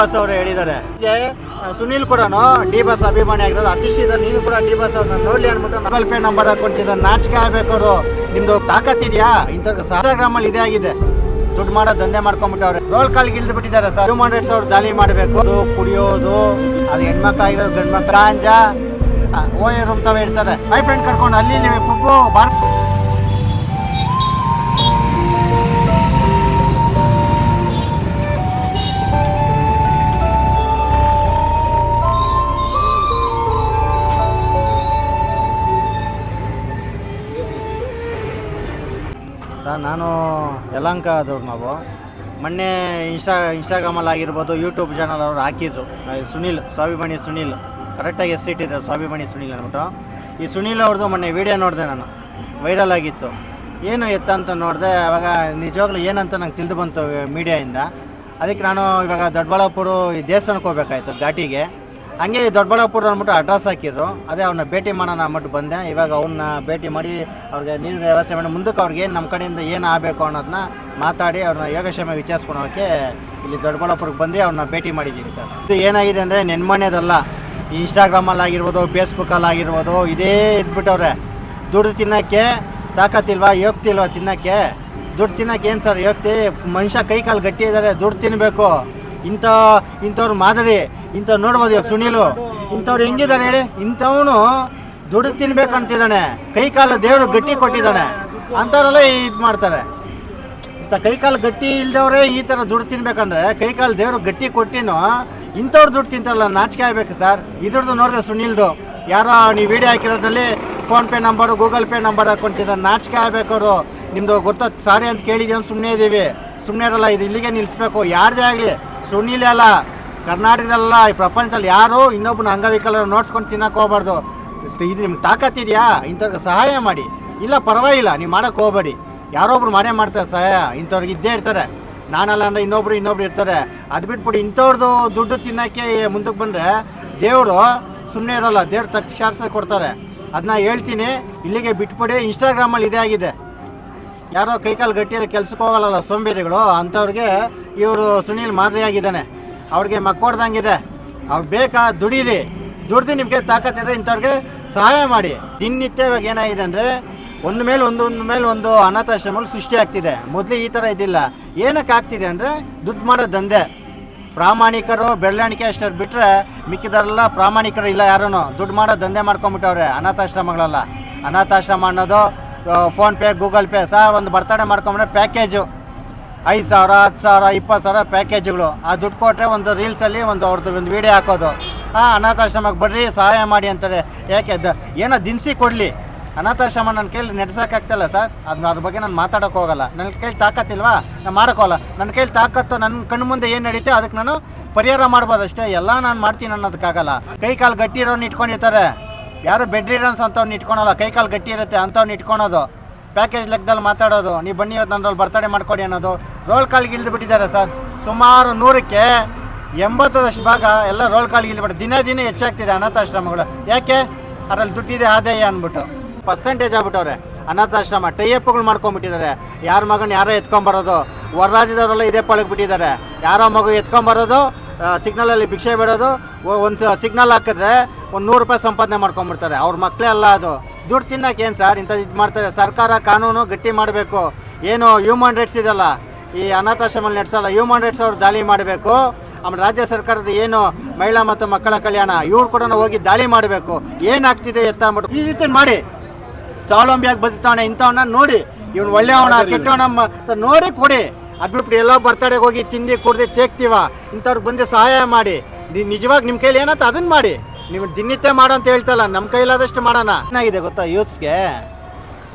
Boss ಅವರು ಹೇಳಿದ್ದಾರೆ. ಸುನಿಲ್ ಕೂಡ ಡಿ ಬಾಸ್ ಅಭಿಮಾನಿ ಆಗಿರೋದು. ಅತಿಶೀದ ನೀನು ಕೂಡ ಡಿ ಬಾಸ್ ಅವ್ರನ್ನ ನೋಡ್ಲಿ ಅನ್ಬಿಟ್ಟು ಗೂಗಲ್ ಪೇ ನಂಬರ್ ಹಾಕೊಂತಿದ್ದ ನಾಚಿಕೆ ಆಗ್ಬೇಕು ಅವರು ನಿಮ್ದು ತಾಕತ್ತಿದ್ಯಾ ಇಂಥ ಇನ್ಸ್ಟಾಗ್ರಾಮ್ ಅಲ್ಲಿ ಇದೇ ಆಗಿದೆ. ದುಡ್ಡು ಮಾಡೋ ದಂಧೆ ಮಾಡ್ಕೊಂಡ್ಬಿಟ್ಟವ್ರೆ ರೋಲ್ ಕಾಲ್ಗೆ ಇಳಿದು ಬಿಟ್ಟಿದ್ದಾರೆ ಸರ್. ಟೂ ಹಂಡ್ರೆಡ್ ಸಾವಿರ ದಾಳಿ ಮಾಡಬೇಕು. ಕುಡಿಯೋದು, ಅದು ಹೆಣ್ಮಕ್ಳು ಆಗಿರೋದು ಗಂಡು ಮಕ್ಳು ಓಯೋ ರೂಮ್ ತವ ಇರ್ತಾರೆ ಮೈ ಫ್ರೆಂಡ್ ಕರ್ಕೊಂಡು ಅಲ್ಲಿ ನೀವು ಪುಬ್ಬು ಬಾರ್ ನಾನು ಯಲಂಕದವ್ರು ನಾವು. ಮೊನ್ನೆ ಇನ್ಸ್ಟಾ, ಇನ್ಸ್ಟಾಗ್ರಾಮಲ್ಲಿ ಆಗಿರ್ಬೋದು, ಯೂಟ್ಯೂಬ್ ಚಾನಲ್ ಅವರು ಹಾಕಿದ್ರು. ಸುನಿಲ್, ಸ್ವಾಭಿಮಾನಿ ಸುನೀಲ್. ಕರೆಕ್ಟಾಗಿ ಎಸ್ ಇಟ್ಟಿದೆ ಸ್ವಾಭಿಮಾನಿ ಸುನೀಲ್ ಅಂದ್ಬಿಟ್ಟು. ಈ ಸುನೀಲ್ ಅವ್ರದ್ದು ಮೊನ್ನೆ ವೀಡಿಯೋ ನೋಡಿದೆ ನಾನು. ವೈರಲ್ ಆಗಿತ್ತು. ಏನು ಎತ್ತ ಅಂತ ನೋಡಿದೆ, ಅವಾಗ ನಿಜವಾಗ್ಲೂ ಏನಂತ ನಂಗೆ ತಿಳಿದು ಬಂತು ಮೀಡಿಯಾಯಿಂದ. ಅದಕ್ಕೆ ನಾನು ಇವಾಗ ದೊಡ್ಡಬಳ್ಳಾಪುರ ಈ ದೇವಸ್ಥಾನಕ್ಕೆ ಹೋಗ್ಬೇಕಾಯ್ತು ಘಾಟಿಗೆ. ಹಂಗೆ ದೊಡ್ಡಬಳ್ಳಾಪುರ ಅಂದ್ಬಿಟ್ಟು ಅಡ್ರೆಸ್ ಹಾಕಿದ್ರು. ಅದೇ ಅವ್ರನ್ನ ಭೇಟಿ ಮಾಡೋಣ ಅಂದ್ಬಿಟ್ಟು ಬಂದೆ. ಇವಾಗ ಅವನ್ನ ಭೇಟಿ ಮಾಡಿ ಅವ್ರಿಗೆ ನೀರಿನ ವ್ಯವಸ್ಥೆ ಮಾಡಿ ಮುಂದಕ್ಕೆ ಅವ್ರಿಗೆ ನಮ್ಮ ಕಡೆಯಿಂದ ಏನು ಆಗಬೇಕು ಅನ್ನೋದನ್ನ ಮಾತಾಡಿ ಅವ್ರನ್ನ ಯೋಗಕ್ಷೇಮ ವಿಚಾರಿಸ್ಕೊಳೋಕ್ಕೆ ಇಲ್ಲಿ ದೊಡ್ಡಬಳ್ಳಾಪುರಕ್ಕೆ ಬಂದು ಅವ್ರನ್ನ ಭೇಟಿ ಮಾಡಿದ್ದೀವಿ ಸರ್. ಇದು ಏನಾಗಿದೆ ಅಂದರೆ ನೆನ್ಮನೆದಲ್ಲ. ಇನ್ಸ್ಟಾಗ್ರಾಮಲ್ಲಿ ಆಗಿರ್ಬೋದು ಫೇಸ್ಬುಕ್ಕಲ್ಲಿ ಆಗಿರ್ಬೋದು ಇದೇ ಇದ್ಬಿಟ್ಟವ್ರೆ. ದುಡ್ಡು ತಿನ್ನೋಕ್ಕೆ ತಾಕತ್ತಿಲ್ವಾ, ಯೋಗ್ತಿಲ್ವಾ ತಿನ್ನೋಕ್ಕೆ? ದುಡ್ಡು ತಿನ್ನೋಕ್ಕೆ ಏನು ಸರ್ ಯೋಗ್ತಿ? ಮನುಷ್ಯ ಕೈ ಕಾಲು ಗಟ್ಟಿ ಇದ್ದಾರೆ, ದುಡ್ಡು ತಿನ್ನಬೇಕು ಇಂಥ, ಇಂಥವ್ರ ಮಾದರಿ, ಇಂಥವ್ರು ನೋಡ್ಬೋದು ಇವಾಗ ಸುನೀಲು. ಇಂಥವ್ರು ಹೆಂಗಿದ್ದಾನೆ ಹೇಳಿ? ಇಂಥವನು ದುಡ್ಡು ತಿನ್ಬೇಕಂತಿದ್ದಾನೆ. ಕೈ ಕಾಲು ದೇವರು ಗಟ್ಟಿ ಕೊಟ್ಟಿದ್ದಾನೆ. ಅಂಥವ್ರೆಲ್ಲ ಇದು ಮಾಡ್ತಾರೆ. ಇಂಥ ಕೈ ಕಾಲು ಗಟ್ಟಿ ಇಲ್ದವ್ರೆ ಈ ಥರ ದುಡ್ಡು ತಿನ್ಬೇಕಂದ್ರೆ ಕೈ ಕಾಲು ದೇವರು ಗಟ್ಟಿ ಕೊಟ್ಟಿನೂ, ಇಂಥವ್ರು ದುಡ್ಡು ತಿಂತಾರಲ್ಲ, ನಾಚಿಕೆ ಆಗ್ಬೇಕು ಸರ್. ಇದ್ರದ್ದು ನೋಡಿದೆ ಸುನೀಲ್ದು. ಯಾರೋ ನೀವು video ಹಾಕಿರೋದ್ರಲ್ಲಿ PhonePe number Google Pay number ಹಾಕೊಂತಿದ್ದ ನಾಚಿಕೆ ಆಗ್ಬೇಕವರು ನಿಮ್ಮದು ಗೊತ್ತ ಸಾರಿ ಅಂತ ಕೇಳಿದ್ದೀವಿ ಸುಮ್ಮನೆ ಇದ್ದೀವಿ ಸುಮ್ಮನೆ ಇರಲ್ಲ, ಇದು ಇಲ್ಲಿಗೆ ನಿಲ್ಲಿಸ್ಬೇಕು. ಯಾರದೇ ಆಗಲಿ. ಸುನೀಲೇ ಅಲ್ಲ ಕರ್ನಾಟಕದಲ್ಲ ಈ ಪ್ರಪಂಚದಲ್ಲಿ ಯಾರು ಇನ್ನೊಬ್ಬನ ಅಂಗವಿಕಲರು ನೋಡ್ಸ್ಕೊಂಡು ತಿನ್ನಕ್ಕೆ ಹೋಗ್ಬಾರ್ದು. ಇದು ನಿಮ್ಗೆ ತಾಕತ್ತಿದೆಯಾ ಇಂಥವ್ರಿಗೆ ಸಹಾಯ ಮಾಡಿ. ಇಲ್ಲ, ಪರವಾಗಿಲ್ಲ, ನೀವು ಮಾಡೋಕ್ಕೆ ಹೋಗ್ಬೇಡಿ. ಯಾರೊಬ್ರು ಮಾಡೇ ಮಾಡ್ತಾರೆ ಸಹಾಯ ಇಂಥವ್ರಿಗೆ ಇದ್ದೇ ಇರ್ತಾರೆ. ನಾನಲ್ಲ ಅಂದ್ರೆ ಇನ್ನೊಬ್ರು ಇನ್ನೊಬ್ರು ಇರ್ತಾರೆ. ಅದು ಬಿಟ್ಬಿಟ್ಟು ಇಂಥವ್ರದ್ದು ದುಡ್ಡು ತಿನ್ನೋಕ್ಕೆ ಮುಂದಕ್ಕೆ ಬಂದರೆ ದೇವರು ಸುಮ್ಮನೆ ಇರೋಲ್ಲ, ದೇವ್ರು ತಕ್ಷಾರ್ಸ ಕೊಡ್ತಾರೆ. ಅದನ್ನ ಹೇಳ್ತೀನಿ, ಇಲ್ಲಿಗೆ ಬಿಟ್ಬಿಡಿ ಇನ್ಸ್ಟಾಗ್ರಾಮಲ್ಲಿ ಇದೇ ಆಗಿದೆ. ಯಾರೋ ಕೈಕಾಲು ಗಟ್ಟಿಯಲ್ಲಿ ಕೆಲ್ಸಕ್ಕೆ ಹೋಗಲ್ಲ ಸೋಂಬೇರಿಗಳು, ಅಂಥವ್ರಿಗೆ ಇವರು ಸುನೀಲ್ ಮಾದರಿಯಾಗಿದ್ದಾನೆ ಅವ್ರಿಗೆ ಮಕ್ಕೊಡ್ದಂಗಿದೆ ಅವ್ರು ಬೇಕಾ ದುಡೀರಿ. ದುಡ್ದು ನಿಮಗೆ ತಾಕತ್ತಿದ್ರೆ ಇಂಥವ್ರಿಗೆ ಸಹಾಯ ಮಾಡಿ. ದಿನನಿತ್ಯ ಇವಾಗ ಏನಾಗಿದೆ ಅಂದರೆ, ಒಂದು ಮೇಲೆ ಒಂದು ಒಂದು ಮೇಲೆ ಒಂದು ಅನಾಥಾಶ್ರಮಗಳು ಸೃಷ್ಟಿ ಆಗ್ತಿದೆ. ಮೊದಲು ಈ ಥರ ಇದಿಲ್ಲ ಏನಕ್ಕೆ ಆಗ್ತಿದೆ ಅಂದರೆ, ದುಡ್ಡು ಮಾಡೋ ದಂಧೆ. ಪ್ರಾಮಾಣಿಕರು ಬೆರಳಿಕೆ ಅಷ್ಟು ಬಿಟ್ಟರೆ ಮಿಕ್ಕಿದಾರೆಲ್ಲ ಪ್ರಾಮಾಣಿಕರು ಇಲ್ಲ ಯಾರೂ ದುಡ್ಡು ಮಾಡೋ ದಂಧೆ ಮಾಡ್ಕೊಂಬಿಟ್ಟವ್ರೆ ಅನಾಥಾಶ್ರಮಗಳೆಲ್ಲ. ಅನಾಥಾಶ್ರಮ ಅನ್ನೋದು ಫೋನ್ಪೇ ಗೂಗಲ್ ಪೇ ಸರ್ ಒಂದು ಬರ್ತಡೆ ಮಾಡ್ಕೊಂಬಿಟ್ರೆ ಪ್ಯಾಕೇಜು ಐದು ಸಾವಿರ, ಹತ್ತು ಸಾವಿರ, ಇಪ್ಪತ್ತು ಸಾವಿರ ಪ್ಯಾಕೇಜ್ಗಳು ಆ ದುಡ್ಡು ಕೊಟ್ಟರೆ ಒಂದು ರೀಲ್ಸಲ್ಲಿ ಒಂದು ಅವ್ರದ್ದು ಒಂದು ವೀಡಿಯೋ ಹಾಕೋದು. ಹಾಂ ಅನಾಥಾಶ್ರಮಕ್ಕೆ ಬರ್ರಿ ಸಹಾಯ ಮಾಡಿ ಅಂತಾರೆ. ಯಾಕೆ ಅದು ಏನೋ ದಿನಸಿ ಕೊಡಲಿ. ಅನಾಥಾಶ್ರಮ ನನ್ನ ಕೈಲಿ ನಡೆಸೋಕ್ಕಾಗ್ತಿಲ್ಲ ಸರ್. ಅದನ್ನ ಅದ್ರ ಬಗ್ಗೆ ನಾನು ಮಾತಾಡೋಕೆ ಹೋಗಲ್ಲ. ನನ್ನ ಕೈಲಿ ತಾಕತ್ತಿಲ್ವಾ? ನಾನು ಮಾಡೋಕ್ಕೋಗಲ್ಲ ನನ್ನ ಕೈಲಿ ತಾಕತ್ತು ನನ್ನ ಕಣ್ಣು ಮುಂದೆ ಏನು ನಡೀತೆ ಅದಕ್ಕೆ ನಾನು ಪರಿಹಾರ ಮಾಡ್ಬೋದು ಅಷ್ಟೇ ಎಲ್ಲ ನಾನು ಮಾಡ್ತೀನಿ ಅನ್ನೋದಕ್ಕಾಗಲ್ಲ. ಕೈ ಕಾಲು ಗಟ್ಟಿರೋನ್ ಇಟ್ಕೊಂಡಿರ್ತಾರೆ. ಯಾರು ಬೆಡ್ ರೀಡನ್ಸ್ ಅಂಥವ್ನು ಇಟ್ಕೊಳಲ್ಲ, ಕೈ ಕಾಲು ಗಟ್ಟಿ ಇರುತ್ತೆ ಅಂಥವ್ನ ಇಟ್ಕೊಳೋದು. ಪ್ಯಾಕೇಜ್ ಲೆಕ್ಕದಲ್ಲಿ ಮಾತಾಡೋದು ನೀವು ಬನ್ನಿ ಇವತ್ತು ನನ್ನಲ್ಲಿ ಬರ್ತಡೆ ಮಾಡ್ಕೊಡಿ ಅನ್ನೋದು. ರೋಲ್ ಕಾಲ್ಗೆ ಇಳಿದು ಬಿಟ್ಟಿದ್ದಾರೆ ಸರ್ ಸುಮಾರು ನೂರಕ್ಕೆ ಎಂಬತ್ತರಷ್ಟು ಭಾಗ ಎಲ್ಲ ರೋಲ್ ಕಾಲ್ಗೆ ಇಳಿದು ದಿನ ದಿನ ಹೆಚ್ಚಾಗ್ತಿದೆ ಅನಾಥಾಶ್ರಮಗಳು. ಯಾಕೆ? ಅದರಲ್ಲಿ ದುಡ್ಡಿದೆ ಆದಾಯ ಅಂದ್ಬಿಟ್ಟು. ಪರ್ಸೆಂಟೇಜ್ ಆಗ್ಬಿಟ್ಟವ್ರೆ. ಅನಾಥಾಶ್ರಮ ಟೈಅಪ್ಗಳು ಮಾಡ್ಕೊಂಡ್ಬಿಟ್ಟಿದ್ದಾರೆ. ಯಾರ ಮಗನ ಯಾರೋ ಎತ್ಕೊಂಬರೋದು ಹೊರ ರಾಜ್ಯದವರೆಲ್ಲ ಇದೇ ಪಳಗ್ಬಿಟ್ಟಿದ್ದಾರೆ. ಯಾರೋ ಮಗು ಎತ್ಕೊಂಬರೋದು ಸಿಗ್ನಲಲ್ಲಿ ಭಿಕ್ಷೆ ಬಿಡೋದು ಒಂದು ಸಿಗ್ನಲ್ ಹಾಕಿದ್ರೆ ಒಂದು ನೂರು ರೂಪಾಯಿ ಸಂಪಾದನೆ ಮಾಡ್ಕೊಂಡ್ಬಿಡ್ತಾರೆ. ಅವ್ರ ಮಕ್ಕಳೇ ಅಲ್ಲ ಅದು. ದುಡ್ಡು ತಿನ್ನಕ್ಕೆ ಏನು ಸರ್? ಇಂಥದ್ದು ಇದು ಮಾಡ್ತಾರೆ. ಸರ್ಕಾರ ಕಾನೂನು ಗಟ್ಟಿ ಮಾಡಬೇಕು. ಏನು ಹ್ಯೂಮನ್ ರೈಟ್ಸ್ ಇದೆಲ್ಲ ಈ ಅನಾಥಾಶ್ರಮಲ್ಲಿ ನಡೆಸಲ್ಲ ಹ್ಯೂಮನ್ ರೈಟ್ಸ್ ಅವ್ರು ದಾಳಿ ಮಾಡಬೇಕು. ಆಮೇಲೆ ರಾಜ್ಯ ಸರ್ಕಾರದ ಏನು ಮಹಿಳಾ ಮತ್ತು ಮಕ್ಕಳ ಕಲ್ಯಾಣ, ಇವ್ರು ಕೂಡ ಹೋಗಿ ದಾಳಿ ಮಾಡಬೇಕು. ಏನಾಗ್ತಿದೆ ಎತ್ತ ಅಂದ್ಬಿಟ್ಟು ಈ ರೀತಿ ಮಾಡಿ. ಸ್ವಾವಲಂಬಿಯಾಗಿ ಬದುಕ್ತಾವನೆ ಇಂಥವನ್ನ ನೋಡಿ. ಇವನು ಒಳ್ಳೆಯವನ, ಕೆಟ್ಟವನ ನೋಡಿ ಕೊಡಿ. ಅದು ಎಲ್ಲ ಎಲ್ಲೋ ಬರ್ತಡೆಗೆ ಹೋಗಿ ತಿಂದು ಕುಡ್ದು ತೇಗ್ತೀವ ಇಂಥವ್ರಿಗೆ ಬಂದು ಸಹಾಯ ಮಾಡಿ. ನೀವು ನಿಜವಾಗಿ ನಿಮ್ಮ ಕೈಲಿ ಏನಂತ ಅದನ್ನ ಮಾಡಿ. ನಿಮ್ಮ ದಿನನಿತ್ಯ ಮಾಡೋ ಅಂತ ಹೇಳ್ತಲ್ಲ ನಮ್ಮ ಕೈಲಾದಷ್ಟು ಮಾಡೋಣ. ಏನಾಗಿದೆ ಗೊತ್ತಾ ಯೂತ್ಸ್ಗೆ?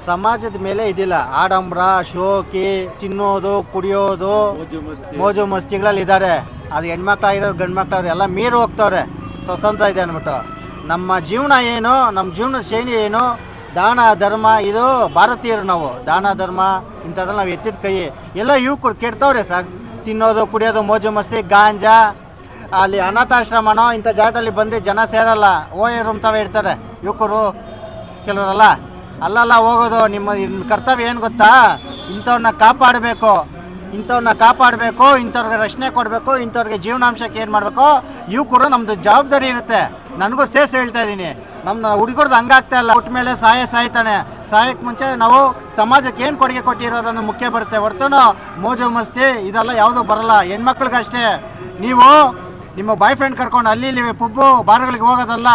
ಸಮಾಜದ ಮೇಲೆ ಇದಿಲ್ಲ. ಆಡಂಬರ ಶೋಕಿ ತಿನ್ನೋದು ಕುಡಿಯೋದು ಮೋಜು ಮಸ್ತಿಗಳಲ್ಲಿ ಇದ್ದಾರೆ. ಅದು ಹೆಣ್ಮಕ್ಳಾಗಿರೋದು ಗಂಡು ಮಕ್ಳಾಗಿರೋ ಎಲ್ಲ ಮೀರು ಹೋಗ್ತವ್ರೆ. ಸ್ವತಂತ್ರ ಇದೆ ಅಂದ್ಬಿಟ್ಟು. ನಮ್ಮ ಜೀವನ ಏನು ನಮ್ಮ ಜೀವನ ಶೈಲಿ ಏನು ದಾನ ಧರ್ಮ ಇದು ಭಾರತೀಯರು ನಾವು. ದಾನ ಧರ್ಮ, ಇಂಥದ್ದೆಲ್ಲ ನಾವು ಎತ್ತಿದ ಕೈ ಎಲ್ಲ ಯುವಕರು ಕೆಡ್ತಾವ್ರೆ ಸರ್ ತಿನ್ನೋದು, ಕುಡಿಯೋದು, ಮೋಜು ಮಸ್ತಿ, ಗಾಂಜಾ, ಅಲ್ಲಿ ಅನಾಥಾಶ್ರಮನೋ, ಇಂಥ ಜಾಗದಲ್ಲಿ ಬಂದು ಜನ ಸೇರಲ್ಲ. ಓಯ್ ರೂಮ್ ತಾವೇ ಇರ್ತಾರೆ ಯುವಕರು ಕೆಲವರಲ್ಲ. ಅಲ್ಲಲ್ಲ ಹೋಗೋದು, ನಿಮ್ಮ ಕರ್ತವ್ಯ ಏನು ಗೊತ್ತಾ? ಇಂಥವ್ರನ್ನ ಕಾಪಾಡಬೇಕು. ಇಂಥವ್ರನ್ನ ಕಾಪಾಡಬೇಕು, ಇಂಥವ್ರಿಗೆ ರಕ್ಷಣೆ ಕೊಡಬೇಕು, ಇಂಥವ್ರಿಗೆ ಜೀವನಾಂಶಕ್ಕೆ ಏನು ಮಾಡಬೇಕು? ಯುವಕರು ನಮ್ಮದು ಜವಾಬ್ದಾರಿ ಇರುತ್ತೆ. ನನಗೂ ಸೇಸ್ ಹೇಳ್ತಾ ಇದ್ದೀನಿ. ನಮ್ಮ ಹುಡುಗರ್ದು ಹಂಗಾಗ್ತಾ ಇಲ್ಲ. ಹುಟ್ಟ ಮೇಲೆ ಸಹಾಯ ಸಾಯ್ತಾನೆ. ಸಹಾಯಕ್ಕೆ ಮುಂಚೆ ನಾವು ಸಮಾಜಕ್ಕೆ ಏನು ಕೊಡುಗೆ ಕೊಟ್ಟಿರೋದನ್ನು ಮುಖ್ಯ ಬರುತ್ತೆ. ಹೊರತು ಮೋಜು, ಮಸ್ತಿ ಇದೆಲ್ಲ ಯಾವುದೂ ಬರಲ್ಲ. ಹೆಣ್ಮಕ್ಳಿಗಷ್ಟೇ. ನೀವು ನಿಮ್ಮ ಬಾಯ್ ಫ್ರೆಂಡ್ ಕರ್ಕೊಂಡು ಅಲ್ಲಿ ಇಲ್ಲಿ ಪುಬ್ಬು ಬಾರ್ಗಳಿಗೆ ಹೋಗೋದಲ್ಲ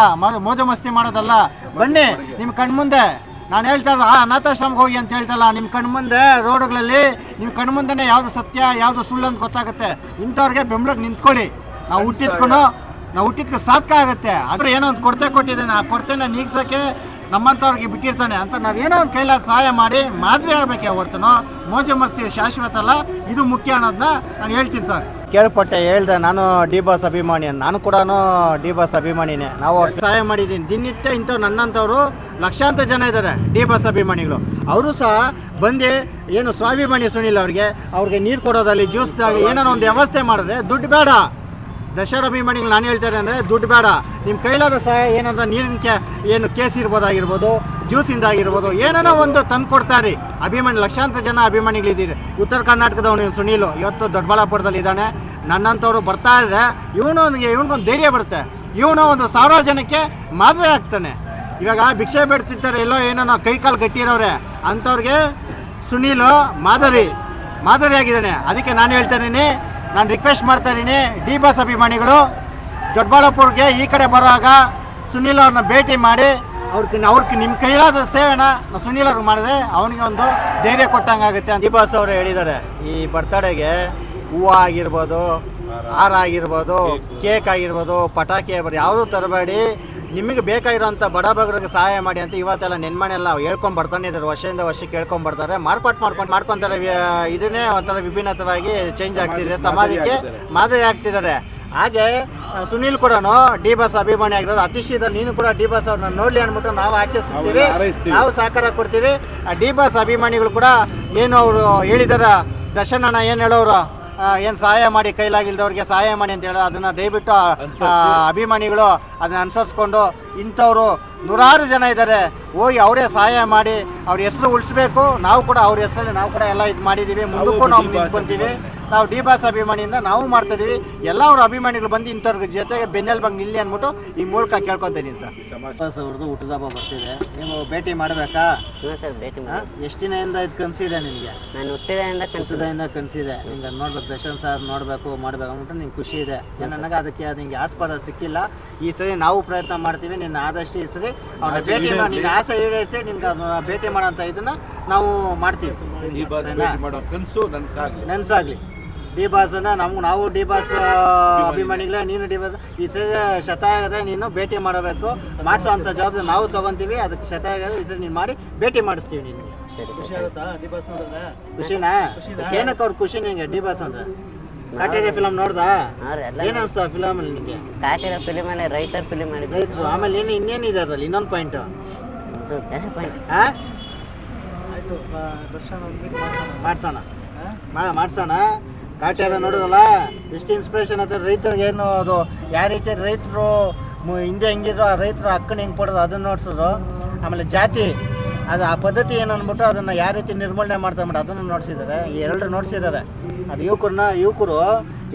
ಮೋಜು, ಮಸ್ತಿ ಮಾಡೋದಲ್ಲ. ಬನ್ನಿ ನಿಮ್ಮ ಕಣ್ಮುಂದೆ ನಾನು ಹೇಳ್ತಾ ಇದ್ದ ಅನಾಥಾಶ್ರಮಕ್ಕೆ ಹೋಗಿ ಅಂತ ಹೇಳ್ತಲ್ಲ ನಿಮ್ಮ ಕಣ್ಮುಂದೆ ರೋಡ್ಗಳಲ್ಲಿ ನಿಮ್ಮ ಕಣ್ಮುಂದೆನೇ ಯಾವುದು ಸತ್ಯ, ಯಾವುದು ಸುಳ್ಳು ಅಂತ ಗೊತ್ತಾಗುತ್ತೆ. ಇಂಥವ್ರಿಗೆ ಬೆಂಬಲಕ್ಕೆ ನಿಂತ್ಕೊಳ್ಳಿ. ನಾವು ಹುಟ್ಟಿದ್ಕೊಂಡು ನಾವು ಹುಟ್ಟಿದ್ಕೆ ಸಾಧಕ ಆಗುತ್ತೆ. ಆದರೆ ಏನೋ ಒಂದು ಕೊರತೆ ಕೊಟ್ಟಿದ್ದಾನೆ. ಆ ಕೊರತೆನ ನೀಗ್ಸೋಕ್ಕೆ ನಮ್ಮಂಥವ್ರಿಗೆ ಬಿಟ್ಟಿರ್ತಾನೆ ಅಂತ ನಾವೇನೋ ಒಂದು ಕೈಲಾದ ಸಹಾಯ ಮಾಡಿ ಮಾದರಿ ಆಗಬೇಕೆ ಹೊರ್ತನೋ ಮೋಜು ಮಸ್ತಿ ಶಾಶ್ವತ ಅಲ್ಲ ಇದು ಮುಖ್ಯ ಅನ್ನೋದನ್ನ ನಾನು ಹೇಳ್ತೀನಿ ಸರ್. ಕೇಳ್ಪಟ್ಟೆ ಹೇಳ್ದೆ ನಾನು ಡಿ ಬಾಸ್ ಅಭಿಮಾನಿ. ನಾನು ಕೂಡ ಡಿ ಬಾಸ್ ಅಭಿಮಾನಿನೇ. ನಾವು ಅವ್ರ ಸಹಾಯ ಮಾಡಿದ್ದೀನಿ. ದಿನನಿತ್ಯ ಇಂಥವ್ರು ನನ್ನಂಥವ್ರು ಲಕ್ಷಾಂತರ ಜನ ಇದ್ದಾರೆ ಡಿ ಬಾಸ್ ಅಭಿಮಾನಿಗಳು. ಅವರು ಸಹ ಬಂದು ಏನು ಸ್ವಾಭಿಮಾನಿ ಸುನಿಲ್ ಅವ್ರಿಗೆ ಅವ್ರಿಗೆ ನೀರು ಕೊಡೋದಾಗಲಿ ಜ್ಯೂಸ್ದಾಗಲಿ ಏನಾರ ಒಂದು ವ್ಯವಸ್ಥೆ ಮಾಡಿದ್ರೆ ದುಡ್ಡು ಬೇಡ. ದಶರ ಅಭಿಮಾನಿಗಳು ನಾನು ಹೇಳ್ತಾರೆ ಅಂದರೆ ದುಡ್ಡು ಬೇಡ. ನಿಮ್ಮ ಕೈಲಾದ ಸಹಾಯ ಏನಂದ್ರೆ ನೀರಿನ ಕ್ಯಾ, ಏನು ಕೇಸ್ ಇರ್ಬೋದಾಗಿರ್ಬೋದು ಜ್ಯೂಸಿಂದ ಆಗಿರ್ಬೋದು, ಏನೇನೋ ಒಂದು ತಂದು ಕೊಡ್ತಾರೆ. ಅಭಿಮಾನಿ, ಲಕ್ಷಾಂತರ ಜನ ಅಭಿಮಾನಿಗಳಿದ್ದೀರಿ ಉತ್ತರ ಕರ್ನಾಟಕದವನು ಸುನೀಲು. ಇವತ್ತು ದೊಡ್ಡಬಳ್ಳಾಪುರದಲ್ಲಿ ಇದ್ದಾನೆ. ನನ್ನಂಥವ್ರು ಬರ್ತಾ ಇದ್ರೆ ಇವನು ಇವನಿಗೊಂದು ಧೈರ್ಯ ಬರುತ್ತೆ. ಇವನು ಒಂದು ಸಾವಿರಾರು ಜನಕ್ಕೆ ಮಾದರಿ ಆಗ್ತಾನೆ. ಇವಾಗ ಭಿಕ್ಷೆ ಬೇಡ್ತಿರ್ತಾರೆ ಎಲ್ಲೋ ಏನೋ ಕೈ ಕಾಲು ಗಟ್ಟಿರೋರೆ ಅಂಥವ್ರಿಗೆ ಸುನೀಲು ಮಾದರಿ, ಮಾದರಿಯಾಗಿದ್ದಾನೆ. ಅದಕ್ಕೆ ನಾನು ಹೇಳ್ತಾ ಇದ್ದೀನಿ ನಾನು ರಿಕ್ವೆಸ್ಟ್ ಮಾಡ್ತಾ ಇದ್ದೀನಿ ಡಿ ಬಸ್ ಅಭಿಮಾನಿಗಳು ದೊಡ್ಡಬಳ್ಳಾಪುರ್ಗೆ ಈ ಕಡೆ ಬರುವಾಗ ಸುನೀಲ್ ಅವ್ರನ್ನ ಭೇಟಿ ಮಾಡಿ ಅವ್ರಿಗೆ ಅವ್ರಿಗೆ ನಿಮ್ಮ ಕೈಲಾದ ಸೇವೆನ ಸುನಿಲ್ ಸುನೀಲ್ ಅವ್ರಿಗೆ ಮಾಡಿದ್ರೆ ಅವನಿಗೆ ಒಂದು ಧೈರ್ಯ ಕೊಟ್ಟಂಗಾಗುತ್ತೆ ಅಂತ. ಡಿ ಬಾಸ್ ಅವರು ಹೇಳಿದ್ದಾರೆ ಈ ಬರ್ತಡೆಗೆ ಹೂವು ಆಗಿರ್ಬೋದು ಹಾರ ಆಗಿರ್ಬೋದು ಕೇಕ್ ಆಗಿರ್ಬೋದು ಪಟಾಕಿ ಆಗಿರ್ಬೋದು ಯಾವುದೂ ತರಬೇಡಿ ನಿಮಗೆ ಬೇಕಾಗಿರೋಂಥ ಬಡ ಬಗರಿಗೆ ಸಹಾಯ ಮಾಡಿ ಅಂತ ಇವತ್ತೆಲ್ಲ ನೆನ್ಮನೆಲ್ಲ ಹೇಳ್ಕೊಂಡ್ ಬರ್ತಾನೆ ಇದ್ದಾರೆ ವರ್ಷದಿಂದ ವರ್ಷಕ್ಕೆ ಹೇಳ್ಕೊಂಡ್ ಬರ್ತಾರೆ. ಮಾರ್ಪಾಟ್ ಮಾಡ್ಕೊಂಡು ಮಾಡ್ಕೊಂತಾರೆ. ಇದನ್ನೇ ಒಂಥರ ವಿಭಿನ್ನತವಾಗಿ ಚೇಂಜ್ ಆಗ್ತಿದೆ ಸಮಾಜಕ್ಕೆ ಮಾದರಿ ಆಗ್ತಿದ್ದಾರೆ. ಹಾಗೆ ಸುನೀಲ್ ಕೂಡ ಡಿ ಬಸ್ ಅಭಿಮಾನಿ ಆಗಿರೋದು. ಅತಿಶಯದಲ್ಲಿ ನೀನು ಕೂಡ ಡಿ ಬಸ್ ಅವ್ರನ್ನ ನೋಡ್ಲಿ ಅಂದ್ಬಿಟ್ಟು ನಾವು ಆಚರಿಸ್ತೀವಿ. ನಾವು ಸಹಕಾರ ಕೊಡ್ತೀವಿ. ಆ ಡಿ ಬಸ್ ಅಭಿಮಾನಿಗಳು ಕೂಡ ಏನು ಅವರು ಹೇಳಿದಾರ? ದಶನಣ್ಣ ಏನು ಹೇಳೋರು? ಏನು ಸಹಾಯ ಮಾಡಿ ಕೈಲಾಗಿಲ್ದವ್ರಿಗೆ ಸಹಾಯ ಮಾಡಿ ಅಂತ ಹೇಳಿ ಅದನ್ನ ದಯವಿಟ್ಟು ಅಭಿಮಾನಿಗಳು ಅದನ್ನ ಅನುಸರಿಸ್ಕೊಂಡು ಇಂಥವ್ರು ನೂರಾರು ಜನ ಇದ್ದಾರೆ. ಹೋಗಿ ಅವರೇ ಸಹಾಯ ಮಾಡಿ ಅವ್ರ ಹೆಸರು ಉಳಿಸ್ಬೇಕು. ನಾವು ಕೂಡ ಅವ್ರ ಹೆಸರಲ್ಲಿ ನಾವು ಕೂಡ ಎಲ್ಲ ಇದು ಮಾಡಿದ್ದೀವಿ ಮುಂದಕ್ಕೂ ನಾವು ನಿಂತ್ಕೊಂತೀವಿ. ನಾವು ಡಿ ಬಾಸ್ ಅಭಿಮಾನಿಯಿಂದ ನಾವು ಮಾಡ್ತಾ ಇದೀವಿ. ಎಲ್ಲ ಅವ್ರ ಅಭಿಮಾನಿಗಳು ಬಂದು ಇಂಥವ್ರ ಜೊತೆಗೆ ಬೆನ್ನೆಲ್ ಬಂದು ನಿಲ್ಲಿ ಅಂದ್ಬಿಟ್ಟು ಈ ಮೂಲಕ ಕೇಳ್ಕೊತಾ ಇದ್ದೀನಿ ಸರ್. ಸಮಾಜ ಅವ್ರದ್ದು ಹುಟ್ಟದ ಹಬ್ಬ ಬರ್ತಿದೆ. ನೀವು ಭೇಟಿ ಮಾಡಬೇಕಾ? ಹ್ಞೂ ಸರ್ ಭೇಟಿ ಮಾಡಿ ಎಷ್ಟು ದಿನದಿಂದ ಇದು ಕನಸಿದೆ ನಿನಗೆ? ನಾನು ಹುಟ್ಟಿದೆಯಿಂದ ಕನ್ಸು ಹುಟ್ಟದಾಗಿಂದ ಕನಸಿದೆ. ನಿಂಗೆ ನೋಡ್ಬೇಕು ದರ್ಶನ್ ಸರ್ ನೋಡಬೇಕು ಮಾಡ್ಬೇಕು ಅಂದ್ಬಿಟ್ಟು ನಿಂಗೆ ಖುಷಿ ಇದೆ. ನನಗೆ ಅದಕ್ಕೆ ಅದು ನಿಂಗೆ ಆಸ್ಪದ ಸಿಕ್ಕಿಲ್ಲ. ಈ ಸರಿ ನಾವು ಪ್ರಯತ್ನ ಮಾಡ್ತೀವಿ ನಿನ್ನ ಆದಷ್ಟು ಈ ಸರಿ ಅವನ ಭೇಟಿ ಮಾಡಿ ನಿನ್ನ ಆಸೆ ಈಡೇರಿಸಿ ನಿನ್ಗೆ ಅದನ್ನ ಭೇಟಿ ಮಾಡೋಂಥ ಇದನ್ನ ನಾವು ಮಾಡ್ತೀವಿ. ಈ ಬಾಸ್ ಭೇಟಿ ಮಾಡೋ ಕನಸು ನನ್ನ ಸಾಕು ನೆನ್ಸಾಗ್ಲಿ. ಡಿ ಬಾಸನ್ನ ನಮ್ಗೆ ನಾವು ಡಿ ಬಾಸ್ ಅಭಿಮಾನಿಗಳೇ. ನೀನು ಡಿ ಬಾಸ್ ಈ ಸರಿ ಶತ ಆಗದೆ ನೀನು ಭೇಟಿ ಮಾಡಬೇಕು. ಮಾಡಿಸೋ ಅಂತ ಜವಾಬ್ದಾರಿ ನಾವು ತಗೊಂತೀವಿ. ಅದಕ್ಕೆ ಶತ ಆಗದೆ ಈ ಸರಿ ನೀನು ಮಾಡಿ ಭೇಟಿ ಮಾಡಿಸ್ತೀವಿ ನಿನಗೆ. ಖುಷಿನಾ? ಏನಕ್ಕೆ ಅವ್ರ ಖುಷಿ ನಿಂಗೆ ಡಿ ಬಾಸ್ ಅಂದ್ರೆ? ಕಾಟೇರಿ ಫಿಲಮ್ ನೋಡ್ದಾ? ಏನ್ ರೀ ಎಲ್ಲ ಫಿಲಮ್ ಅನಿಸ್ತು ಆ ಫಿಲಮಲ್ಲಿ ನಿನಗೆ ಕಾಟಿರೋ ಫಿಲಿಮಲ್ಲಿ ರೈತರ ಫಿಲಮ್ ಮಾಡಿದ್ದೆ ರೈತರು ಆಮೇಲೆ ಏನು ಇನ್ನೇನಿದೆ ಅದ್ರಲ್ಲಿ? ಇನ್ನೊಂದು ಇದು ಪಾಯಿಂಟ್ ಮಾಡ್ಸೋಣ. ಮಾಡ್ಸೋಣ. ಮಾ- ಅದ ನೋಡೋದಲ್ಲ? ಎಷ್ಟು ಇನ್ಸ್ಪಿರೇಷನ್ ಆಯ್ತದೆ ರೈತರಿಗೆ ಏನು ಅದು, ಯಾವ ರೀತಿ ರೈತರು ಹಿಂದೆ ಹೆಂಗಿದ್ರು ಆ ರೈತರು ಅಕ್ಕನ ಹೆಂಗೆ ಪಡೋದು ಅದನ್ನು ನೋಡ್ಸಿದ್ರು ಆಮೇಲೆ ಜಾತಿ, ಅದು ಆ ಪದ್ಧತಿ ಏನು ಅಂದ್ಬಿಟ್ಟು ಅದನ್ನು ಯಾವ ರೀತಿ ನಿರ್ಮೂಲನೆ ಮಾಡ್ತಾರೆ ಮಾಡಿ ಅದನ್ನು ನೋಡ್ಸಿದ್ದಾರೆ. ಎರಡು ನೋಡಿಸಿದ್ದಾರೆ. ಅದು ಯುವಕರನ್ನ, ಯುವಕರು,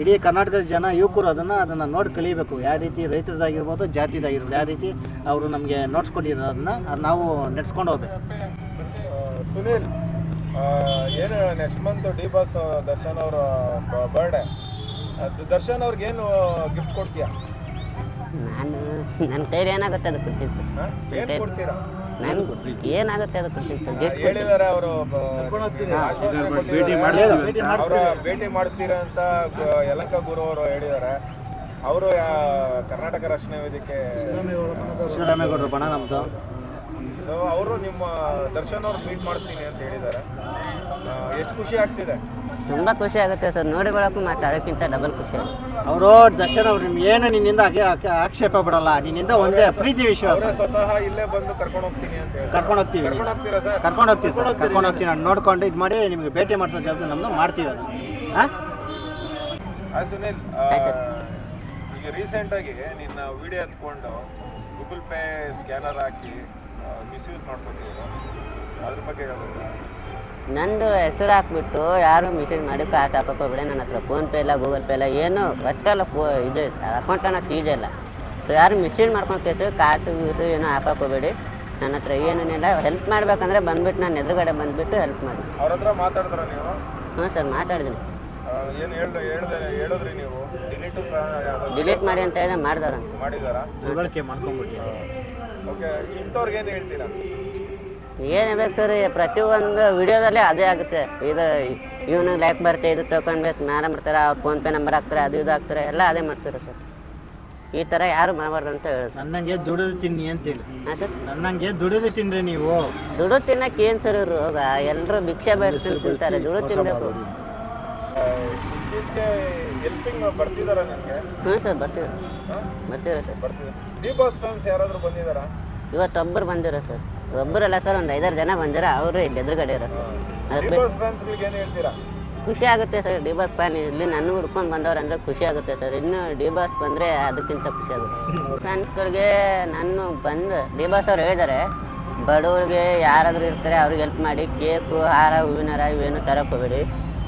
ಇಡೀ ಕರ್ನಾಟಕದ ಜನ, ಯುವಕರು ಅದನ್ನು ಅದನ್ನು ನೋಡಿ ಕಲಿಬೇಕು. ಯಾವ ರೀತಿ ರೈತರದಾಗಿರ್ಬೋದು, ಜಾತಿದಾಗಿರ್ಬೋದು, ಯಾವ ರೀತಿ ಅವರು ನಮಗೆ ನೋಡ್ಸ್ಕೊಟ್ಟಿರೋದನ್ನ ಅದು ನಾವು ನೆಡ್ಸ್ಕೊಂಡು ಹೋಗ್ಬೇಕು. ಸುನೀಲ್ ಏನು next month D boss Darshan ಅವರ ಬರ್ಡೇ ದರ್ಶನ್ ಅವ್ರಿಗೆ ಏನು ಗಿಫ್ಟ್ ಕೊಡ್ತೀಯಾ? ನಾನು ನನ್ನ ಕೈಲಿ ಏನಾಗುತ್ತೆ ಅದು ಕೊಡ್ತೀನಿ ಸರ್? ಕೊಡ್ತೀರಾ? ನಾನು ಏನಾಗುತ್ತೆ ಅದು ಕೊಡ್ತೀನಿ ಸರ್ ಗಿಫ್ಟ್ ಹೇಳಿದಾರೆ ಅವರು ಭೇಟಿ ಅವರು ಭೇಟಿ ಮಾಡಿಸ್ತೀರಾ ಅಂತ ಯಲಂಕ ಗುರು ಅವರು ಹೇಳಿದ್ದಾರೆ ಅವರು ಕರ್ನಾಟಕ ರಕ್ಷಣಾ ವೇದಿಕೆ ಶಿವರಾಮೇಗೌಡರು ಬಣ ನಮ್ಮದು ಅವರು ನಿಮ್ಮ ದರ್ಶನ್ ಅವ್ರು ಮೀಟ್ ಮಾಡಿಸ್ತೀನಿ ಅಂತ ಹೇಳಿದ್ದಾರೆ. ಎಷ್ಟು ಖುಷಿ ಆಗ್ತಿದೆ? ತುಂಬ ಖುಷಿ ಆಗುತ್ತೆ ಸರ್. ನೋಡಿ ಬರೋಕ್ಕೂ ಮತ್ತೆ ಅದಕ್ಕಿಂತ ಡಬಲ್ ಖುಷಿ. ಅವರು ದರ್ಶನ್ ಅವ್ರು ನಿಮ್ಗೆ ಏನು ನಿನ್ನಿಂದ ಆಕೆ- ಆಕೆ- ಆಕ್ಷೇಪ ಬಿಡಲ್ಲ. ನಿನ್ನಿಂದ ಒಂದೇ ಪ್ರೀತಿ ವಿಶ್ವಾಸ. ಅವರೇ ಸ್ವತಃ ಇಲ್ಲೇ ಬಂದು ಕರ್ಕೊಂಡು ಹೋಗ್ತೀನಿ ಅಂತ ಹೇಳಿ ಕರ್ಕೊಂಡು ಹೋಗ್ತೀವಿ. ಕರ್ಕೊಂಡು ಹೋಗ್ತೀರಾ ಸರ್? ಕರ್ಕೊಂಡು ಹೋಗ್ತೀವಿ ಸರ್. ಕರ್ಕೊಂಡು ಹೋಗ್ತೀನಿ ನಾನು ನೋಡ್ಕೊಂಡು ಇದು ಮಾಡಿ ನಿಮಗೆ ಭೇಟಿ ಮಾಡಿಸೋ ಜವಾಬ್ದಾರಿ ನಮ್ಮದು ಮಾಡ್ತೀವಿ ಅದು ಹಾಂ ಆ ಸುನಿಲ್ ಈಗ ರೀಸೆಂಟಾಗಿ ನಿನ್ನ ವಿಡಿಯೋ ಎತ್ಕೊಂಡು ಗೂಗಲ್ ಪೇ ಸ್ಕ್ಯಾನರ್ ಹಾಕಿ ಮಿಸ್ಯೂಸ್ ಮಾಡ್ಕೊತಿದ್ರು ಅದ್ರ ಬಗ್ಗೆ ಹೇಳ್ಬೇಕಾ ನಂದು ಹೆಸರು ಹಾಕ್ಬಿಟ್ಟು ಯಾರು ಮೆಸೇಜ್ ಮಾಡಿ ಕಾಸು ಹಾಕೋಕೆ ಹೋಗ್ಬೇಡಿ ನನ್ನ ಹತ್ರ ಫೋನ್ಪೇ ಇಲ್ಲ ಗೂಗಲ್ ಪೇ ಇಲ್ಲ ಏನು ಒಟ್ಟೆಲ್ಲ ಫೋ ಇದು ಅಕೌಂಟ್ ಅನ್ನೋದು ಈಜೆ ಇಲ್ಲ. ಸೊ ಯಾರು ಮಿಸ್ಯೂಸ್ ಮಾಡ್ಕೊಂಡು ಕೇಸು ಕಾಸು ಗೀಸು ಏನೋ ಹಾಕೋಕೆ ಹೋಗ್ಬೇಡಿ ನನ್ನ ಹತ್ರ ಏನೇನಿಲ್ಲ ಹೆಲ್ಪ್ ಮಾಡ್ಬೇಕಂದ್ರೆ ಬಂದ್ಬಿಟ್ಟು ನಾನು ಎದುರುಗಡೆ ಬಂದುಬಿಟ್ಟು ಹೆಲ್ಪ್ ಮಾಡಿ ಅವ್ರ ಹತ್ರ ಮಾತಾಡಿದ್ರ ನೀವು? ಹ್ಞೂ ಸರ್ ಮಾತಾಡಿದ್ದೀನಿ ಏನು ಹೇಳಿ ಹೇಳಿದ್ರೆ ಹೇಳಿದ್ರಿ ನೀವು. ಡಿಲೀಟು ಸಹ ಡಿಲೀಟ್ ಮಾಡಿ ಅಂತ ಹೇಳಿ ಮಾಡಿದಾರ? ಮಾಡಿದಾರ ಮಾಡ್ಕೊಂಡ್ಬಿಟ್ಟು ಓಕೆ ಇಂಥವ್ರಿಗೆ ಏನು ಹೇಳ್ತೀರಾ? ಏನು ಬೇಕು ಸರ್ ಪ್ರತಿಯೊಂದು ವಿಡಿಯೋದಲ್ಲಿ ಅದೇ ಆಗುತ್ತೆ. ಇದು ಇವನಿಗೆ ಲೈಕ್ ಬರುತ್ತೆ ಇದು ತೊಗೊಂಡ್ಬೇಕು ಮ್ಯಾಲೆ ಮಾಡ್ತಾರೆ ಅವ್ರ ಫೋನ್ಪೇ ನಂಬರ್ ಹಾಕ್ತಾರೆ ಅದು ಇದು ಹಾಕ್ತಾರೆ ಎಲ್ಲ ಅದೇ ಮಾಡ್ತಾರೆ ಸರ್. ಈ ಥರ ಯಾರು ಮಾಡಬಾರ್ದು ಅಂತ ಹೇಳಿ ಸರ್. ನನ್ನಂಗೆ ದುಡಿದು ತಿನ್ನಿ ಅಂತ ಹೇಳಿ. ಸರ್? ನನ್ನಂಗೆ ದುಡಿದು ತಿನ್ರಿ ನೀವು. ದುಡ್ಡು ತಿನ್ನಕ್ಕೆ ಏನು ಸರ್ ಇವರು? ಎಲ್ಲರೂ ಭಿಕ್ಷೆ ಬೇಡ್ಕೊಂಡು ತಿಂತಾರೆ ದುಡ್ಡು ತಿನ್ನಬೇಕು ಇತ್ತೀಚೆಗೆ ಹೆಲ್ಪಿಂಗ್ ಬರ್ತಿದಾರ ನಿಮಗೆ? ಸರ್ ಬರ್ತೀವಿ. ಬರ್ತೀವಿ ಸರ್. ಬರ್ತಿದ್ದಾರೆ ಡಿ ಬಾಸ್ ಫ್ಯಾನ್ಸ್ ಯಾರಾದರೂ ಬಂದಿದ್ದಾರಾ ಇವತ್ತೊಬ್ಬರು ಬಂದಿರೋ ಸರ್. ಒಬ್ಬರಲ್ಲ ಸರ್ ಒಂದು ಐದಾರು ಜನ ಬಂದಿರೋ ಅವರು ಇಲ್ಲಿ ಎದುರುಗಡೆ ಇರೋ ಸರ್ ಅದಕ್ಕೆ ಡಿ ಬಾಸ್ ಫ್ಯಾನ್ಸ್ಗಳಿಗೆ ಏನು ಹೇಳ್ತೀರಾ? ಖುಷಿ ಆಗುತ್ತೆ ಸರ್ ಡಿ ಬಾಸ್ ಫ್ಯಾನ್ ಇಲ್ಲಿ ನನ್ನ ಹುಡ್ಕೊಂಡು ಬಂದವ್ರು ಅಂದರೆ ಖುಷಿ ಆಗುತ್ತೆ ಸರ್. ಇನ್ನು ಡಿ ಬಾಸ್ ಬಂದರೆ ಅದಕ್ಕಿಂತ ಖುಷಿ ಆಗುತ್ತೆ. ಫ್ಯಾನ್ಸ್ಗಳಿಗೆ ನಾನು ಬಂದು ಡಿ ಬಾಸ್ ಅವ್ರು ಹೇಳಿದ್ದಾರೆ ಬಡವ್ರಿಗೆ ಯಾರಾದರೂ ಇರ್ತಾರೆ ಅವ್ರಿಗೆ ಹೆಲ್ಪ್ ಮಾಡಿ ಕೇಕು ಹಾರ ಹೂವಿನ ಹಾರ ಇವೇನು ತರಕ್ಕೆ ಹೋಗ್ಬೇಡಿ.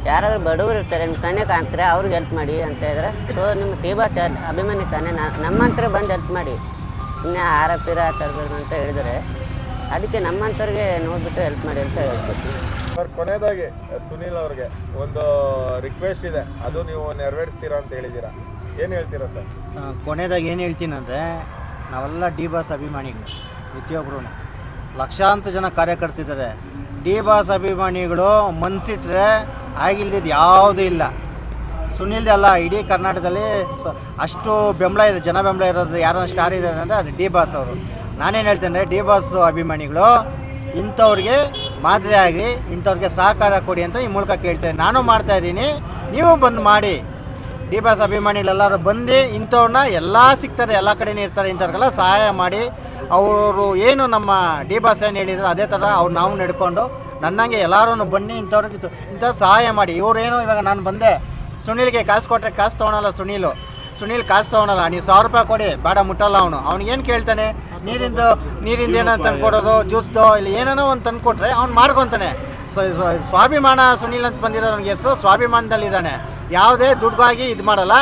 ಯಾರಾದರೂ ಬಡವರು ಇರ್ತಾರೆ ನಿಮ್ಮ ಕಣ್ಣೆ ಕಾಣ್ತಾರೆ ಅವ್ರಿಗೆ ಹೆಲ್ಪ್ ಮಾಡಿ ಅಂತ ಹೇಳಿದ್ರೆ ಸೊ ನಿಮ್ಮ ಡಿ ಬಾಸ್ ಅಭಿಮಾನಿ ತಾನೇ ನಮ್ಮಂತರ ಬಂದು ಹೆಲ್ಪ್ ಮಾಡಿ. ಇನ್ನೇ ಆರ ಪೀರ ತರಬೇಕು ಅಂತ ಹೇಳಿದರೆ ಅದಕ್ಕೆ ನಮ್ಮಂಥವ್ರಿಗೆ ನೋಡಿಬಿಟ್ಟು ಹೆಲ್ಪ್ ಮಾಡಿ ಅಂತ ಹೇಳ್ಕೊಡ್ತೀನಿ. ಸರ್ ಕೊನೆಯದಾಗಿ ಸುನೀಲ್ ಅವ್ರಿಗೆ ಒಂದು ರಿಕ್ವೆಸ್ಟ್ ಇದೆ. ಅದು ನೀವು ನೆರವೇರಿಸ್ತೀರಾ ಅಂತ ಹೇಳಿದ್ದೀರಾ? ಏನು ಹೇಳ್ತೀರಾ ಸರ್? ಕೊನೆಯದಾಗಿ ಏನು ಹೇಳ್ತೀನಿ ಅಂದರೆ ನಾವೆಲ್ಲ ಡಿ ಬಾಸ್ ಅಭಿಮಾನಿಗಳು ಪ್ರತಿಯೊಬ್ಬರು ಲಕ್ಷಾಂತರ ಜನ ಕಾರ್ಯಕರ್ತಿದ್ದಾರೆ ಡಿ ಬಾಸ್ ಅಭಿಮಾನಿಗಳು ಮನ್ಸಿಟ್ರೆ ಆಗಿಲ್ದಿದ್ದು ಯಾವುದೂ ಇಲ್ಲ. ಸುನಿಲ್ದೆ ಅಲ್ಲ, ಇಡೀ ಕರ್ನಾಟಕದಲ್ಲಿ ಸ, ಅಷ್ಟು ಬೆಂಬಲ ಇದೆ, ಜನ ಬೆಂಬಲ ಇರೋದು ಯಾರನ್ನ ಸ್ಟಾರ್ ಇದೆ ಅಂದರೆ ಅದು ಡಿ ಬಾಸ್ ಅವರು. ನಾನೇನು ಹೇಳ್ತೇನೆ ಡಿ ಬಾಸ್ ಅಭಿಮಾನಿಗಳು, ಇಂಥವ್ರಿಗೆ ಮಾದರಿಯಾಗಿ ಇಂಥವ್ರಿಗೆ ಸಹಕಾರ ಕೊಡಿ ಅಂತ ಈ ಮೂಲಕ ಕೇಳ್ತೇನೆ. ನಾನು ಮಾಡ್ತಾಯಿದ್ದೀನಿ ನೀವು ಬಂದು ಮಾಡಿ. ಡಿ ಬಾಸ್ ಅಭಿಮಾನಿಗಳೆಲ್ಲರೂ ಬಂದು ಇಂಥವ್ರನ್ನ ಎಲ್ಲ ಸಿಗ್ತಾರೆ ಎಲ್ಲ ಕಡೆನೇ ಇರ್ತಾರೆ, ಇಂಥವ್ರಿಗೆಲ್ಲ ಸಹಾಯ ಮಾಡಿ. ಅವರು ಏನು ನಮ್ಮ ಡಿ ಬಾಸ್ ಏನು ಹೇಳಿದ್ರು ಅದೇ ಥರ ಅವ್ರು ನಾವು ನಡ್ಕೊಂಡು ನನ್ನಂಗೆ ಎಲ್ಲರೂ ಬನ್ನಿ ಇಂಥವ್ರಿಗೆ ಇದು- ಇಂಥ ಸಹಾಯ ಮಾಡಿ. ಇವರೇನು ಇವಾಗ ನಾನು ಬಂದೆ, ಸುನೀಲ್ಗೆ ಕಾಸು ಕೊಟ್ಟರೆ ಕಾಸು ತೊಗೊಳಲ್ಲ ಸುನೀಲು. ಸುನೀಲ್ ಕಾಸು ತೊಗೊಳಲ್ಲ ನೀವು ಸಾವಿರ ರೂಪಾಯಿ ಕೊಡಿ, ಬೇಡ ಮುಟ್ಟಲ್ಲ ಅವನು. ಅವ್ನಿಗೇನು ಕೇಳ್ತಾನೆ? ನೀರಿಂದು ನೀರಿಂದ ಏನೋ ತಂದು ಕೊಡೋದು, ಜ್ಯೂಸ್ದು, ಇಲ್ಲಿ ಏನೇನೋ ಒಂದು ತಂದು ಕೊಟ್ಟರೆ ಅವ್ನು ಮಾಡ್ಕೊತಾನೆ. ಸೊ ಸ್ವಾಭಿಮಾನ ಸುನೀಲ್ ಅಂತ ಬಂದಿರೋ ನನಗೆ ಹೆಸರು ಸ್ವಾಭಿಮಾನದಲ್ಲಿದ್ದಾನೆ ಯಾವುದೇ ದುಡ್ಡುಗಾಗಿ ಇದು ಮಾಡಲ್ಲ.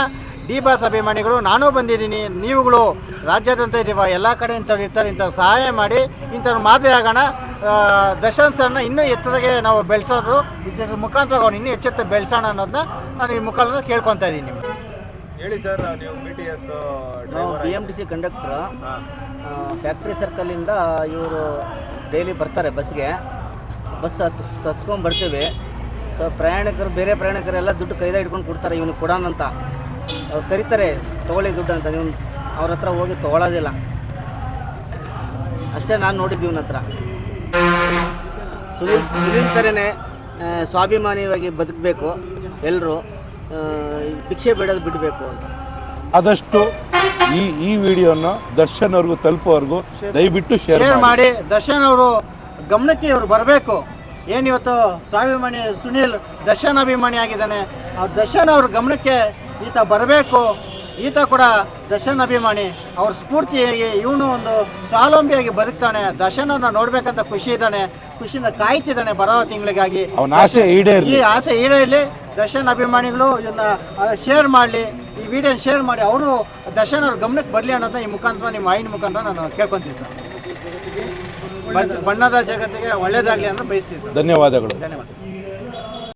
ಡಿ ಬಾಸ್ ಅಭಿಮಾನಿಗಳು, ನಾನೂ ಬಂದಿದ್ದೀನಿ, ನೀವುಗಳು ರಾಜ್ಯಾದ್ಯಂತ ಇದ್ದೀವ ಎಲ್ಲ ಕಡೆ ಇಂಥವ್ರು ಇರ್ತಾರೆ ಇಂಥ ಸಹಾಯ ಮಾಡಿ, ಇಂಥವ್ರು ಮಾದರಿ ಆಗೋಣ. ದರ್ಶನ್ ಸರ್ನ ಇನ್ನೂ ಎತ್ತರಗೆ ನಾವು ಬೆಳೆಸೋದು. ಇದ್ರ ಮುಖಾಂತರ ಅವ್ನು ಇನ್ನೂ ಎಚ್ಚೆತ್ತ ಬೆಳೆಸೋಣ ಅನ್ನೋದನ್ನ ನಾನು ಈ ಮುಖಾಂತರ ಕೇಳ್ಕೊತಾ ಇದ್ದೀನಿ ನಿಮ್ಗೆ. ಹೇಳಿ ಸರ್ ನೀವು ಬಿ ಟಿ ಎಸ್ ನಾವು B M T C ಕಂಡಕ್ಟ್ರ factory ಸರ್ಕಲಿಂದ ಇವರು ಡೈಲಿ ಬರ್ತಾರೆ ಬಸ್ಗೆ ಬಸ್ ಹತ್ ಹತ್ಸ್ಕೊಂಡು ಬರ್ತೀವಿ. ಸೊ ಪ್ರಯಾಣಿಕರು ಬೇರೆ ಪ್ರಯಾಣಿಕರೆಲ್ಲ ದುಡ್ಡು ಕೈದಾಗ ಇಟ್ಕೊಂಡು ಕೊಡ್ತಾರೆ ಇವನು ಕೊಡೋಣಂತ ಅವ್ರು ಕರೀತಾರೆ ತೊಗೊಳ್ಳಿ ದುಡ್ಡು ಅಂತ. ಇವನು ಅವ್ರ ಹತ್ರ ಹೋಗಿ ತೊಗೊಳೋದಿಲ್ಲ. ಅಷ್ಟೇ ನಾನು ನೋಡಿದ್ದು ಇವನ ಹತ್ರ. ಸುನೀಲ್ ಸುನೀಲ್ ಥರನೇ ಸ್ವಾಭಿಮಾನಿಯಾಗಿ ಬದುಕಬೇಕು ಎಲ್ಲರೂ ಭಿಕ್ಷೆ ಬೇಡೋದು ಬಿಡಬೇಕು ಅಂತ. ಆದಷ್ಟು ಈ ಈ ವಿಡಿಯೋನ ದರ್ಶನ್ ಅವ್ರಿಗೂ ತಲುಪೋವರೆಗೂ ದಯವಿಟ್ಟು ಶೇರ್ ಮಾಡಿ. ದರ್ಶನ್ ಅವರು ಗಮನಕ್ಕೆ ಇವರು ಬರಬೇಕು. ಏನು ಇವತ್ತು ಸ್ವಾಭಿಮಾನಿ ಸುನೀಲ್ ದರ್ಶನ್ ಅಭಿಮಾನಿ ಆಗಿದ್ದಾನೆ ಆ ದರ್ಶನ್ ಅವ್ರ ಗಮನಕ್ಕೆ ಈತ ಬರಬೇಕು. ಈತ ಕೂಡ ದರ್ಶನ್ ಅಭಿಮಾನಿ. ಅವ್ರ ಸ್ಫೂರ್ತಿಯಾಗಿ ಇವನು ಒಂದು ಸ್ವಾವಲಂಬಿಯಾಗಿ ಬದುಕ್ತಾನೆ ದರ್ಶನ್ ಅವ್ರನ್ನ ನೋಡ್ಬೇಕಂತ ಖುಷಿ ಇದ್ದಾನೆ ಖುಷಿಯಿಂದ ಕಾಯ್ತಿದ್ದಾನೆ ಬರೋ ತಿಂಗಳಿಗಾಗಿ. ಆಸೆ. ಈ ಆಸೆ ಈಡೇರಲಿ. ದರ್ಶನ್ ಅಭಿಮಾನಿಗಳು ಇದನ್ನ ಶೇರ್ ಮಾಡಲಿ. ಈ ವಿಡಿಯೋ ಶೇರ್ ಮಾಡಿ. ಅವರು ದರ್ಶನ್ ಅವ್ರ ಗಮನಕ್ಕೆ ಬರಲಿ ಅನ್ನೋದನ್ನ ಈ ಮುಖಾಂತರ ನಿಮ್ಮ ಆಯಿನ ಮುಖಾಂತರ ನಾನು ಕೇಳ್ಕೊತೀನಿ ಸರ್. ಬಣ್ಣದ ಜಗತ್ತಿಗೆ ಒಳ್ಳೇದಾಗಲಿ ಅಂತ ಬಯಸ್ತೀನಿ ಸರ್. ಧನ್ಯವಾದಗಳು. ಧನ್ಯವಾದ